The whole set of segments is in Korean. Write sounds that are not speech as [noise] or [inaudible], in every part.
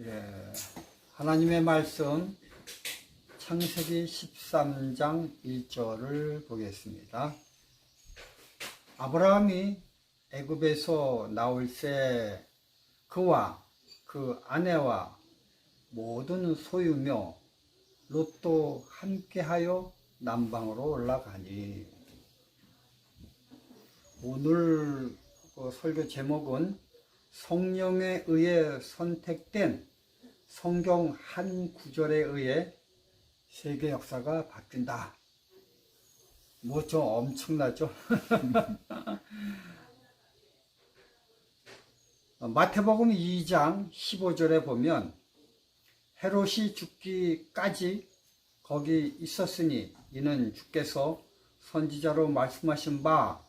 예, 하나님의 말씀 창세기 13장 1절을 보겠습니다. 아브라함이 애굽에서 나올 새 그와 그 아내와 모든 소유며 롯도 함께하여 남방으로 올라가니 오늘 그 설교 제목은 성령에 의해 선택된 성경 한 구절에 의해 세계 역사가 바뀐다. 뭐 좀 엄청나죠? [laughs] 마태복음 2장 15절에 보면 헤롯이 죽기까지 거기 있었으니 이는 주께서 선지자로 말씀하신 바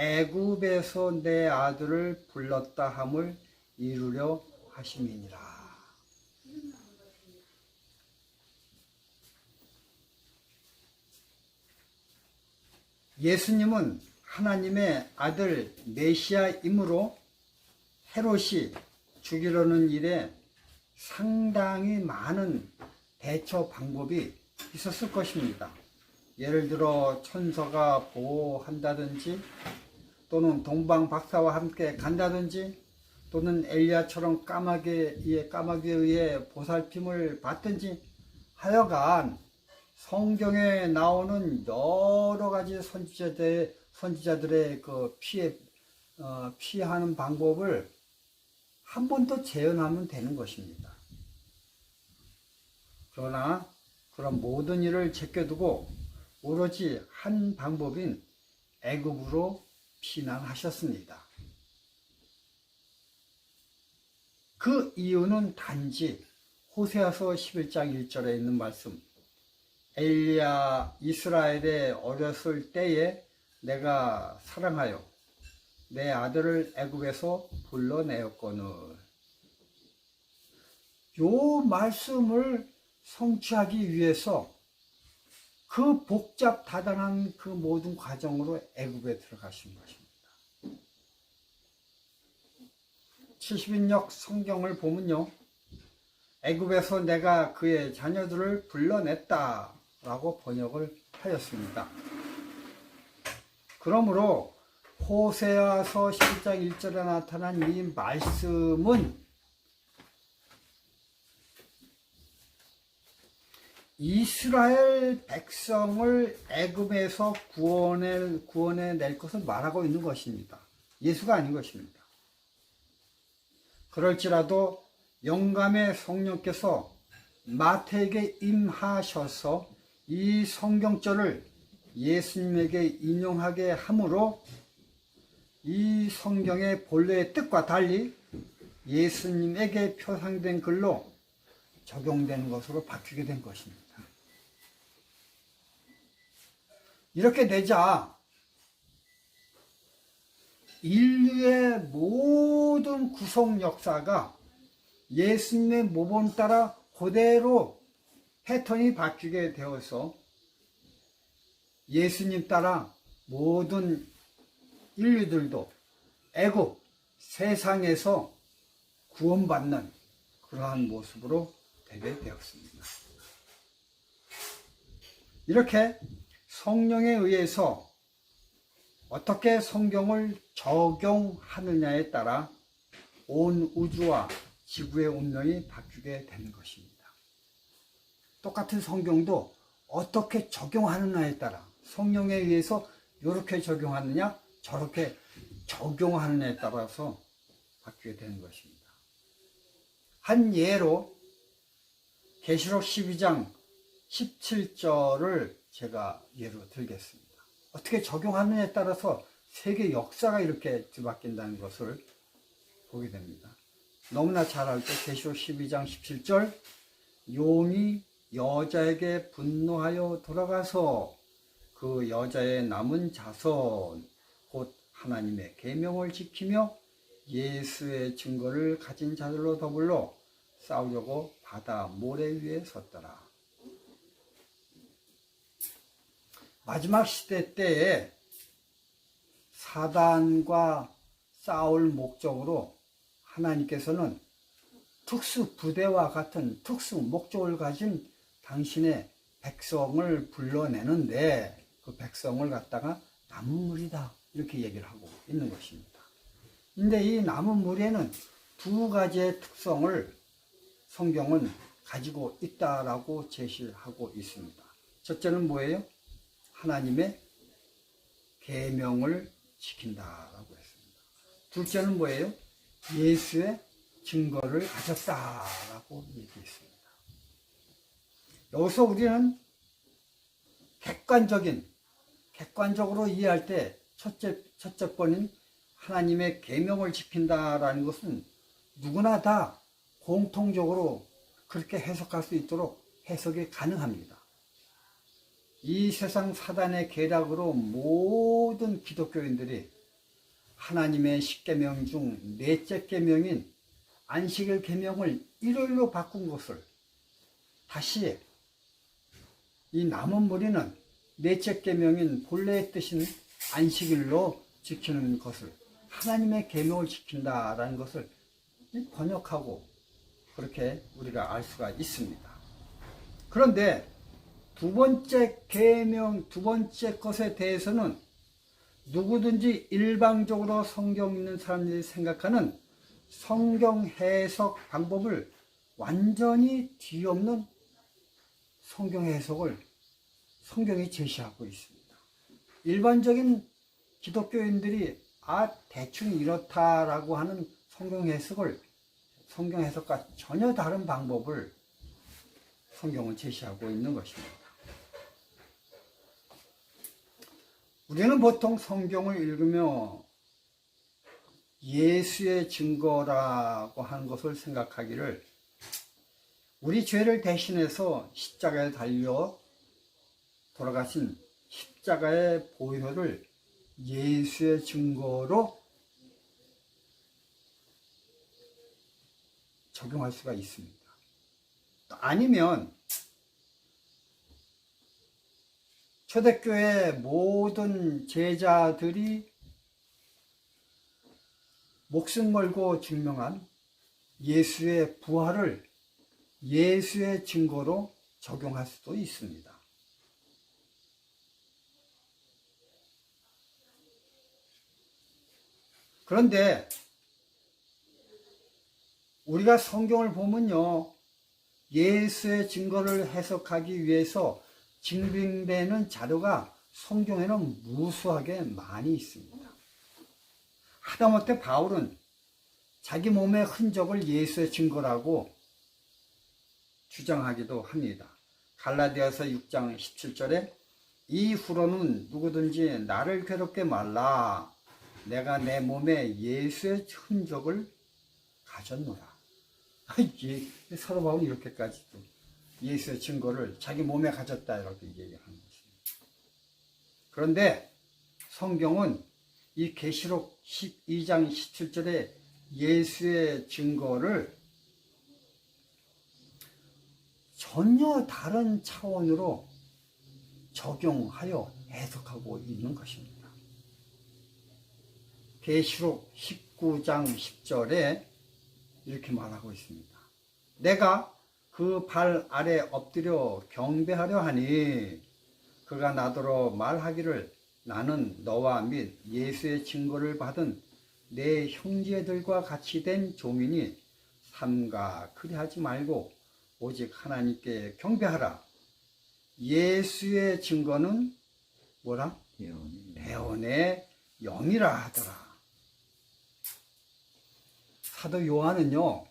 애굽에서 내 아들을 불렀다 함을 이루려 하심이니라. 예수님은 하나님의 아들 메시아이므로 헤롯이 죽이려는 일에 상당히 많은 대처 방법이 있었을 것입니다. 예를 들어 천사가 보호한다든지 또는 동방 박사와 함께 간다든지 또는 엘리야처럼 까마귀에 까마귀에 의해 보살핌을 받든지 하여간 성경에 나오는 여러 가지 선지자들 선지자들의 그 피해 어, 피하는 방법을 한 번 더 재현하면 되는 것입니다. 그러나 그런 모든 일을 제껴두고 오로지 한 방법인 애굽으로 피난하셨습니다. 그 이유는 단지 호세아서 11장 1절에 있는 말씀 엘리야 이스라엘에 어렸을 때에 내가 사랑하여 내 아들을 애굽에서 불러내었거늘 요 말씀을 성취하기 위해서 그 복잡 다단한 그 모든 과정으로 애굽에 들어가신 것입니다. 70인역 성경을 보면요. 애굽에서 내가 그의 자녀들을 불러냈다 라고 번역을 하였습니다. 그러므로 호세아서 11장 1절에 나타난 이 말씀은 이스라엘 백성을 애굽에서 구원해 구원해 낼 것을 말하고 있는 것입니다. 예수가 아닌 것입니다. 그럴지라도 영감의 성령께서 마태에게 임하셔서 이 성경절을 예수님에게 인용하게 함으로 이 성경의 본래의 뜻과 달리 예수님에게 표상된 글로 적용되는 것으로 바뀌게 된 것입니다. 이렇게 되자 인류의 모든 구속 역사가 예수님의 모범 따라 그대로 패턴이 바뀌게 되어서 예수님 따라 모든 인류들도 애굽 세상에서 구원받는 그러한 모습으로 되게 되었습니다. 이렇게 성령에 의해서 어떻게 성경을 적용하느냐에 따라 온 우주와 지구의 운명이 바뀌게 되는 것입니다. 똑같은 성경도 어떻게 적용하느냐에 따라 성령에 의해서 이렇게 적용하느냐 저렇게 적용하느냐에 따라서 바뀌게 되는 것입니다. 한 예로 계시록 12장 17절을 제가 예로 들겠습니다. 어떻게 적용하느냐에 따라서 세계 역사가 이렇게 뒤바뀐다는 것을 보게 됩니다. 너무나 잘 알고 계시록 12장 17절 용이 여자에게 분노하여 돌아가서 그 여자의 남은 자손 곧 하나님의 계명을 지키며 예수의 증거를 가진 자들로 더불어 싸우려고 바다 모래 위에 섰더라. 마지막 시대 때에 사단과 싸울 목적으로 하나님께서는 특수 부대와 같은 특수 목적을 가진 당신의 백성을 불러내는데 그 백성을 갖다가 남은 무리다 이렇게 얘기를 하고 있는 것입니다. 근데 이 남은 무리에는 두 가지의 특성을 성경은 가지고 있다라고 제시하고 있습니다. 첫째는 뭐예요? 하나님의 계명을 지킨다라고 했습니다. 둘째는 뭐예요? 예수의 증거를 가졌다라고 얘기했습니다. 여기서 우리는 객관적인 객관적으로 이해할 때 첫째 첫째 번인 하나님의 계명을 지킨다라는 것은 누구나 다 공통적으로 그렇게 해석할 수 있도록 해석이 가능합니다. 이 세상 사단의 계략으로 모든 기독교인들이 하나님의 십계명 중 넷째 계명인 안식일 계명을 일요일로 바꾼 것을 다시 이 남은 무리는 넷째 계명인 본래의 뜻인 안식일로 지키는 것을 하나님의 계명을 지킨다라는 것을 번역하고 그렇게 우리가 알 수가 있습니다. 그런데 두 번째 계명 두 번째 것에 대해서는 누구든지 일방적으로 성경 있는 사람들이 생각하는 성경 해석 방법을 완전히 뒤엎는 성경 해석을 성경이 제시하고 있습니다. 일반적인 기독교인들이 아 대충 이렇다라고 하는 성경 해석을 성경 해석과 전혀 다른 방법을 성경은 제시하고 있는 것입니다. 우리는 보통 성경을 읽으며 예수의 증거라고 하는 것을 생각하기를 우리 죄를 대신해서 십자가에 달려 돌아가신 십자가의 보혈을 예수의 증거로 적용할 수가 있습니다. 아니면 초대교회 모든 제자들이 목숨 걸고 증명한 예수의 부활을 예수의 증거로 적용할 수도 있습니다. 그런데 우리가 성경을 보면요. 예수의 증거를 해석하기 위해서 증빙되는 자료가 성경에는 무수하게 많이 있습니다. 하다못해 바울은 자기 몸의 흔적을 예수의 증거라고 주장하기도 합니다. 갈라디아서 6장 17절에 이후로는 누구든지 나를 괴롭게 말라. 내가 내 몸에 예수의 흔적을 가졌노라. [laughs] 예, 서로 바울은 이렇게까지 또 예수의 증거를 자기 몸에 가졌다 이렇게 얘기하는 것입니다. 그런데 성경은 이 계시록 12장 17절에 예수의 증거를 전혀 다른 차원으로 적용하여 해석하고 있는 것입니다. 계시록 19장 10절에 이렇게 말하고 있습니다. 내가 그 발 아래 엎드려 경배하려 하니 그가 나더러 말하기를 나는 너와 및 예수의 증거를 받은 내 형제들과 같이 된 종이니 삼가 그리하지 말고 오직 하나님께 경배하라. 예수의 증거는 뭐라? 예언의 영이라 하더라. 사도 요한은요,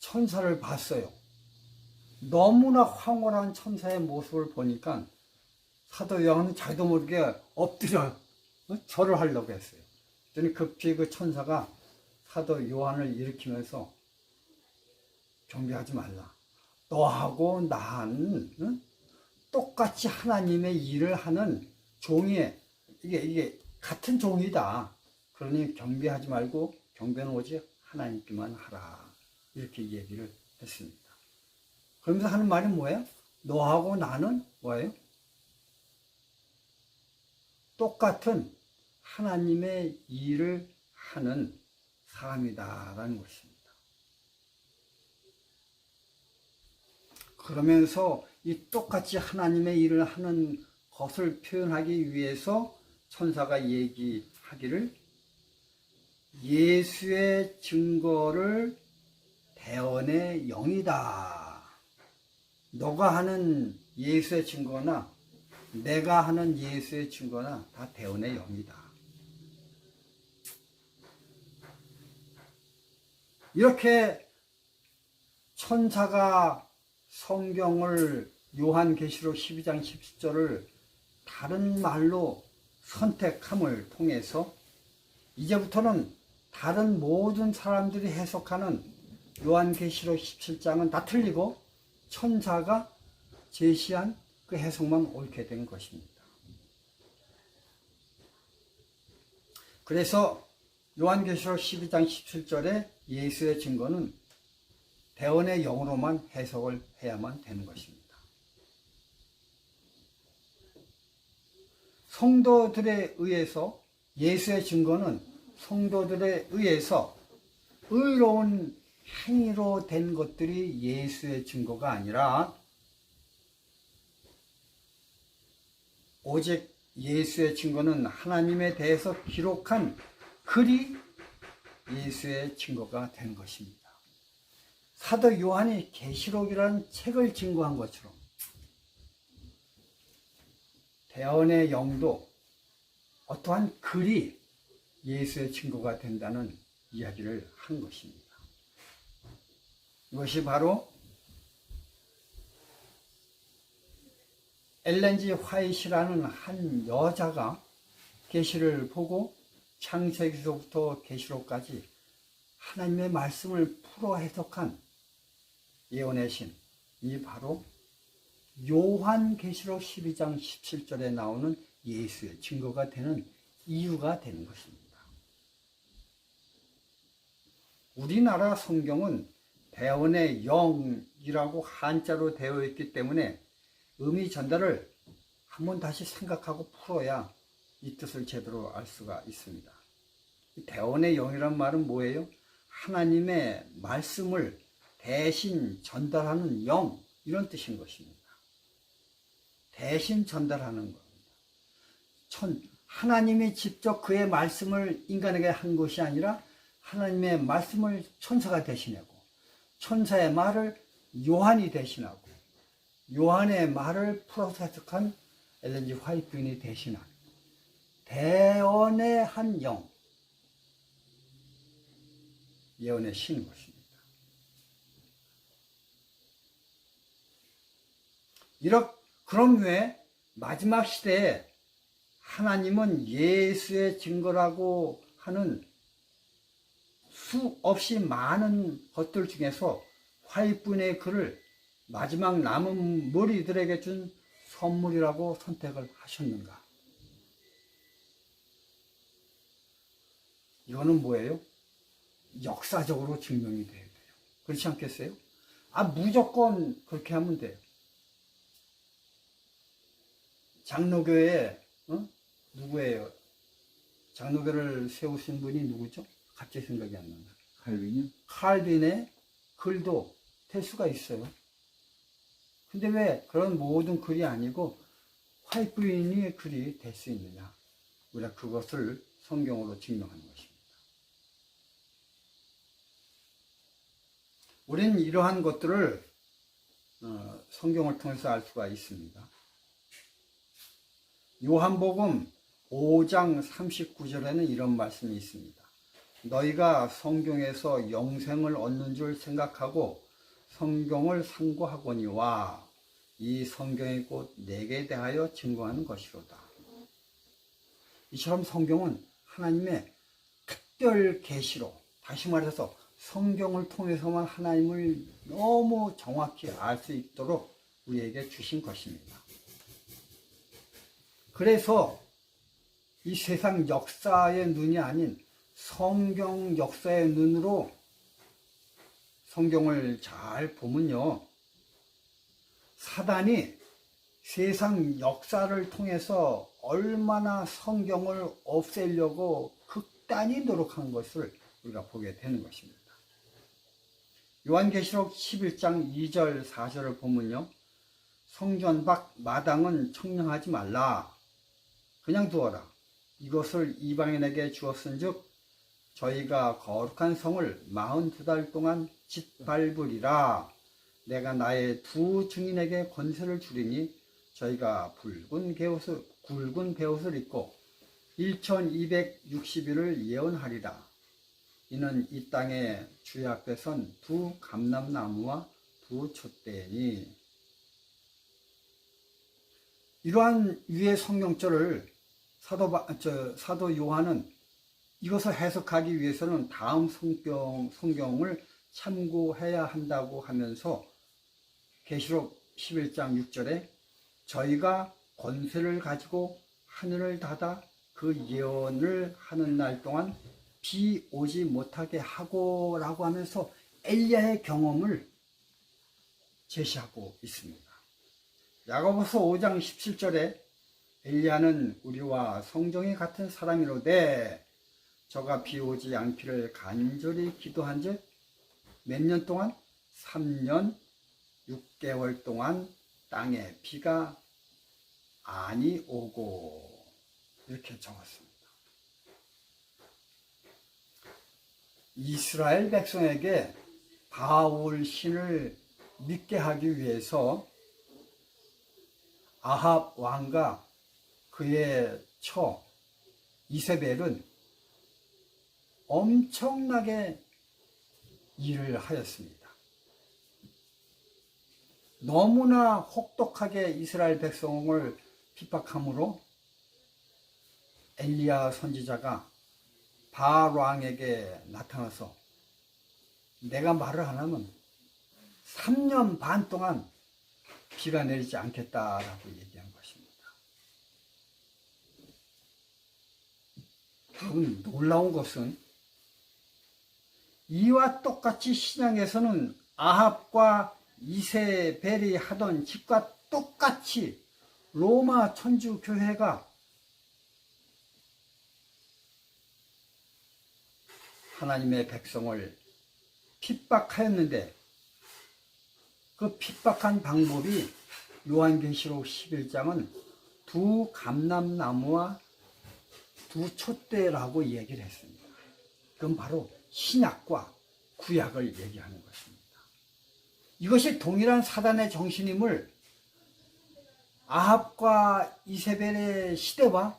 천사를 봤어요. 너무나 황홀한 천사의 모습을 보니까 사도 요한은 자기도 모르게 엎드려 어? 절을 하려고 했어요. 그랬더니 급히 그 천사가 사도 요한을 일으키면서 경배하지 말라. 너하고 나는 응? 똑같이 하나님의 일을 하는 종이 이게 이게 같은 종이다. 그러니 경배하지 말고 경배는 오직 하나님께만 하라. 이렇게 얘기를 했습니다. 그러면서 하는 말이 뭐예요? 너하고 나는 뭐예요? 똑같은 하나님의 일을 하는 사람이다라는 것입니다. 그러면서 이 똑같이 하나님의 일을 하는 것을 표현하기 위해서 천사가 얘기하기를 예수의 증거를 대언의 영이다. 너가 하는 예수의 증거나 내가 하는 예수의 증거나 다 대언의 영이다. 이렇게 천사가 성경을 요한계시록 12장 17절을 다른 말로 선택함을 통해서 이제부터는 다른 모든 사람들이 해석하는 요한계시록 17장은 다 틀리고 천사가 제시한 그 해석만 옳게 된 것입니다. 그래서 요한계시록 12장 17절에 예수의 증거는 대원의 영으로만 해석을 해야만 되는 것입니다. 성도들에 의해서 예수의 증거는 성도들에 의해서 의로운 행위로 된 것들이 예수의 증거가 아니라 오직 예수의 증거는 하나님에 대해서 기록한 글이 예수의 증거가 된 것입니다. 사도 요한이 계시록이라는 책을 증거한 것처럼 대언의 영도 어떠한 글이 예수의 증거가 된다는 이야기를 한 것입니다. 이것이 바로 엘렌지 화이트라는 한 여자가 계시를 보고 창세기서부터 계시록까지 하나님의 말씀을 풀어 해석한 예언의 신, 이 바로 요한 계시록 12장 17절에 나오는 예수의 증거가 되는 이유가 되는 것입니다. 우리나라 성경은 대원의 영이라고 한자로 되어 있기 때문에 의미 전달을 한번 다시 생각하고 풀어야 이 뜻을 제대로 알 수가 있습니다. 대원의 영이란 말은 뭐예요? 하나님의 말씀을 대신 전달하는 영, 이런 뜻인 것입니다. 대신 전달하는 겁니다. 천, 하나님이 직접 그의 말씀을 인간에게 한 것이 아니라 하나님의 말씀을 천사가 대신하고 천사의 말을 요한이 대신하고 요한의 말을 해석한 엘렌지 화이트 부인이 대신한 대언의 한 영, 예언의 신인 것입니다. 이렇게 그럼 왜 마지막 시대에 하나님은 예수의 증거라고 하는 수없이 많은 것들 중에서 화이분의 글을 마지막 남은 머리들에게 준 선물이라고 선택을 하셨는가? 이거는 뭐예요? 역사적으로 증명이 돼야 돼요. 그렇지 않겠어요? 아, 무조건 그렇게 하면 돼요. 장로교에, 어? 누구예요? 장로교를 세우신 분이 누구죠? 갑자기 생각이 안 난다. 칼빈이요? 칼빈의 글도 될 수가 있어요. 근데 왜 그런 모든 글이 아니고 화이트인의 글이 될 수 있느냐? 우리가 그것을 성경으로 증명하는 것입니다. 우리는 이러한 것들을 어, 성경을 통해서 알 수가 있습니다. 요한복음 5장 39절에는 이런 말씀이 있습니다. 너희가 성경에서 영생을 얻는 줄 생각하고 성경을 상고하거니와 이 성경이 곧 내게 대하여 증거하는 것이로다. 이처럼 성경은 하나님의 특별 계시로 다시 말해서 성경을 통해서만 하나님을 너무 정확히 알 수 있도록 우리에게 주신 것입니다. 그래서 이 세상 역사의 눈이 아닌 성경 역사의 눈으로 성경을 잘 보면요. 사단이 세상 역사를 통해서 얼마나 성경을 없애려고 극단히 노력한 것을 우리가 보게 되는 것입니다. 요한계시록 11장 2절 4절을 보면요. 성전 밖 마당은 청량하지 말라. 그냥 두어라. 이것을 이방인에게 주었은즉 저희가 거룩한 성을 42달 동안 짓밟으리라. 내가 나의 두 증인에게 권세를 주리니 저희가 붉은 베옷을 굵은 베옷을 입고 1260일을 예언하리라. 이는 이 땅의 주의 앞에 선 두 감람나무와 두 촛대니 이러한 위의 성경절을 사도, 사도 요한은 이것을 해석하기 위해서는 다음 성경, 성경을 참고해야 한다고 하면서 계시록 11장 6절에 저희가 권세를 가지고 하늘을 닫아 그 예언을 하는 날 동안 비 오지 못하게 하고 라고 하면서 엘리야의 경험을 제시하고 있습니다. 야고보서 5장 17절에 엘리야는 우리와 성정이 같은 사람이로되 저가 비 오지 않기를 간절히 기도한즉 몇년 동안 3년 6개월 동안 땅에 비가 아니 오고 이렇게 적었습니다. 이스라엘 백성에게 바울 신을 믿게 하기 위해서 아합 왕과 그의 처 이세벨은 엄청나게 일을 하였습니다. 너무나 혹독하게 이스라엘 백성을 핍박함으로 엘리야 선지자가 바알 왕에게 나타나서 내가 말을 안 하면 3년 반 동안 비가 내리지 않겠다라고 얘기한 것입니다. 여러분 놀라운 것은 이와 똑같이 신앙에서는 아합과 이세벨이 하던 짓과 똑같이 로마 천주 교회가 하나님의 백성을 핍박하였는데 그 핍박한 방법이 요한계시록 11장은 두 감람나무와 두 촛대라고 얘기를 했습니다. 그건 바로 신약과 구약을 얘기하는 것입니다. 이것이 동일한 사단의 정신임을 아합과 이세벨의 시대와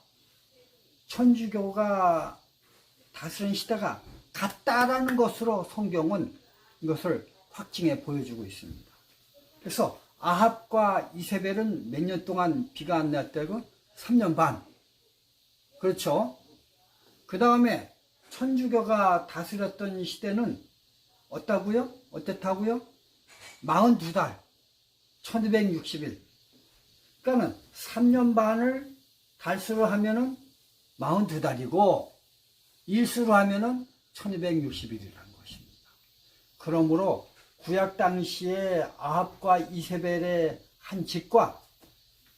천주교가 다스린 시대가 같다라는 것으로 성경은 이것을 확증해 보여주고 있습니다. 그래서 아합과 이세벨은 몇 년 동안 비가 안 났다고? 3년 반. 그렇죠? 그 다음에 천주교가 다스렸던 시대는 어떠고요? 어땠다고요? 42달, 1260일. 그러니까는 3년 반을 달수로 하면은 42달이고 일수로 하면은 1260일이라는 것입니다. 그러므로 구약 당시에 아합과 이세벨의 한 짓과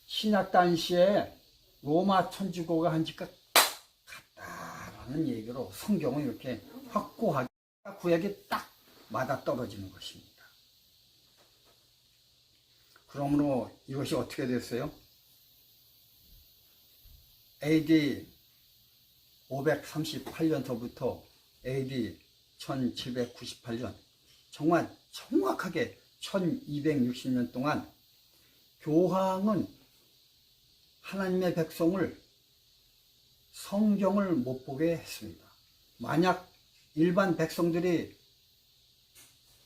신약 당시에 로마 천주교가 한 짓과 같다라는 얘기로 성경은 이렇게 확고하게 구약이 딱 맞아 떨어지는 것입니다. 그러므로 이것이 어떻게 됐어요? AD 538년서부터 AD 1798년 정말 정확하게 1260년 동안 교황은 하나님의 백성을 성경을 못 보게 했습니다. 만약 일반 백성들이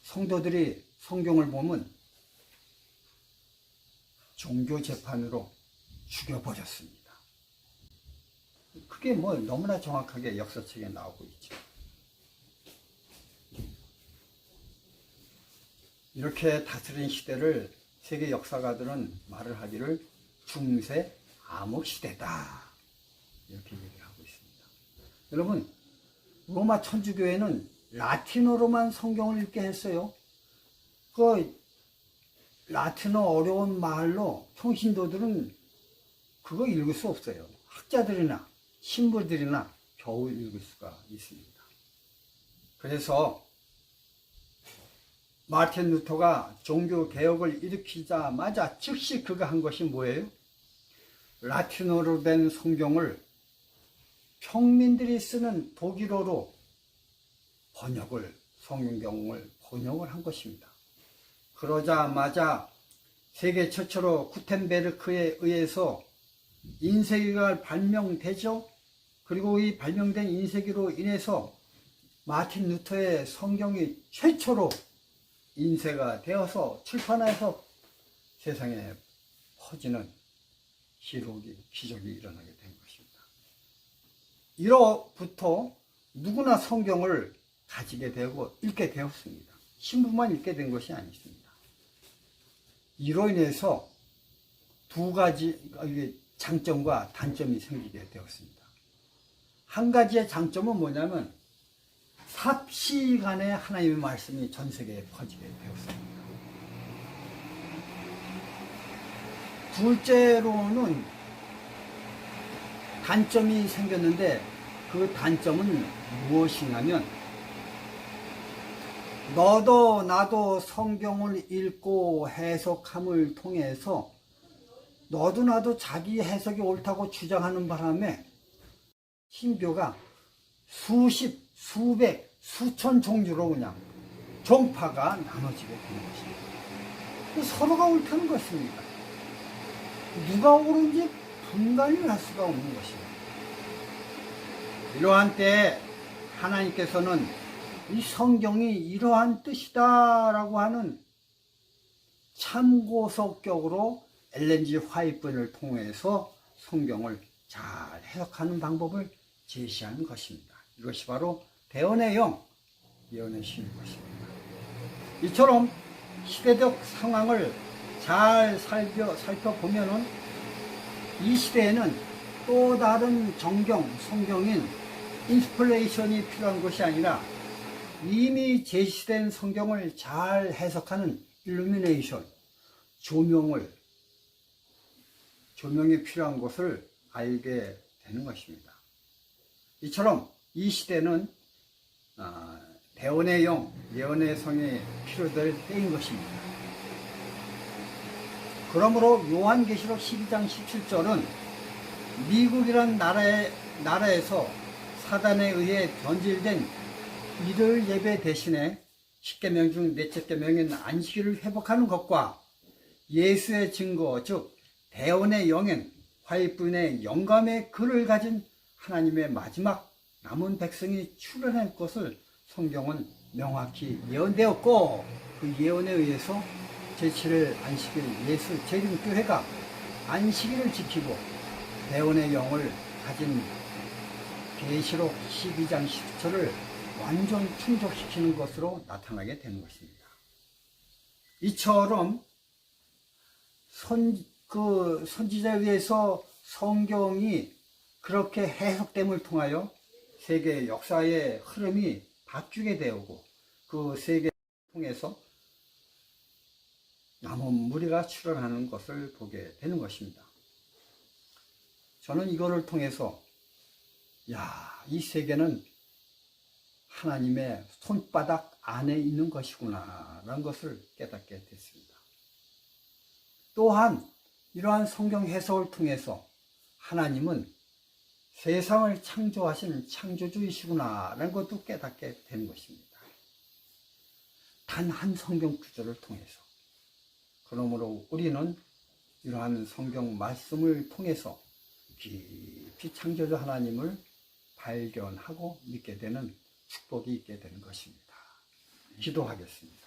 성도들이 성경을 보면 종교 재판으로 죽여버렸습니다. 그게 뭐 너무나 정확하게 역사책에 나오고 있죠. 이렇게 다스린 시대를 세계 역사가들은 말을 하기를 중세 암흑 시대다. 이렇게 얘기를 하고 있습니다. 여러분, 로마 천주교회는 라틴어로만 성경을 읽게 했어요. 그 라틴어 어려운 말로 평신도들은 그거 읽을 수 없어요. 학자들이나 신부들이나 겨우 읽을 수가 있습니다. 그래서 마틴 루터가 종교 개혁을 일으키자마자 즉시 그가 한 것이 뭐예요? 라틴어로 된 성경을 평민들이 쓰는 독일어로 번역을 성경을 번역을 한 것입니다. 그러자마자 세계 최초로 구텐베르크에 의해서 인쇄기가 발명되죠. 그리고 이 발명된 인쇄기로 인해서 마틴 루터의 성경이 최초로 인쇄가 되어서 출판해서 세상에 퍼지는 기록이, 기적이 일어나게 된 것입니다. 이로부터 누구나 성경을 가지게 되고 읽게 되었습니다. 신부만 읽게 된 것이 아니습니다. 이로 인해서 두 가지 장점과 단점이 생기게 되었습니다. 한 가지의 장점은 뭐냐면 삽시간에 하나님의 말씀이 전 세계에 퍼지게 되었습니다. 둘째로는 단점이 생겼는데 그 단점은 무엇이냐면 너도 나도 성경을 읽고 해석함을 통해서 너도 나도 자기 해석이 옳다고 주장하는 바람에 신교가 수십, 수백, 수천 종류로 그냥 종파가 나눠지게 되는 것입니다. 그 서로가 옳다는 것입니다. 누가 옳은지 분간을 할 수가 없는 것입니다. 이러한 때 하나님께서는 이 성경이 이러한 뜻이다라고 하는 참고서격으로 엘렌지 화이트를 통해서 성경을 잘 해석하는 방법을 제시하는 것입니다. 이것이 바로 대언의 영, 예언의 신인 것입니다. 이처럼 시대적 상황을 잘 살펴, 살펴보면은 이 시대에는 또 다른 정경, 성경인 인스플레이션이 필요한 것이 아니라 이미 제시된 성경을 잘 해석하는 일루미네이션, 조명을, 조명이 필요한 것을 알게 되는 것입니다. 이처럼 이 시대는 아, 대원의 영, 예언의 성이 필요될 때인 것입니다. 그러므로 요한계시록 12장 17절은 미국이란 나라의, 나라에서 사단에 의해 변질된 일요일 예배 대신에 10계명 중 넷째 계명인 안식일을 회복하는 것과 예수의 증거, 즉 대원의 영행, 화이분의 영감의 글을 가진 하나님의 마지막 남은 백성이 출현할 것을 성경은 명확히 예언되었고 그 예언에 의해서 제7일 안식일 예수 재림교회가 안식일을 지키고 대원의 영을 가진 계시록 12장 10절을 완전 충족시키는 것으로 나타나게 되는 것입니다. 이처럼 선, 그 선지자에 의해서 성경이 그렇게 해석됨을 통하여 세계 역사의 흐름이 바뀌게 되고 그 세계 통해서 남은 무리가 출현하는 것을 보게 되는 것입니다. 저는 이거를 통해서 야, 이 세계는 하나님의 손바닥 안에 있는 것이구나 라는 것을 깨닫게 됐습니다. 또한 이러한 성경 해석을 통해서 하나님은 세상을 창조하신 창조주이시구나 라는 것도 깨닫게 되는 것입니다. 단 한 성경 구절을 통해서. 그러므로 우리는 이러한 성경 말씀을 통해서 깊이 창조주 하나님을 발견하고 믿게 되는 축복이 있게 되는 것입니다. 기도하겠습니다.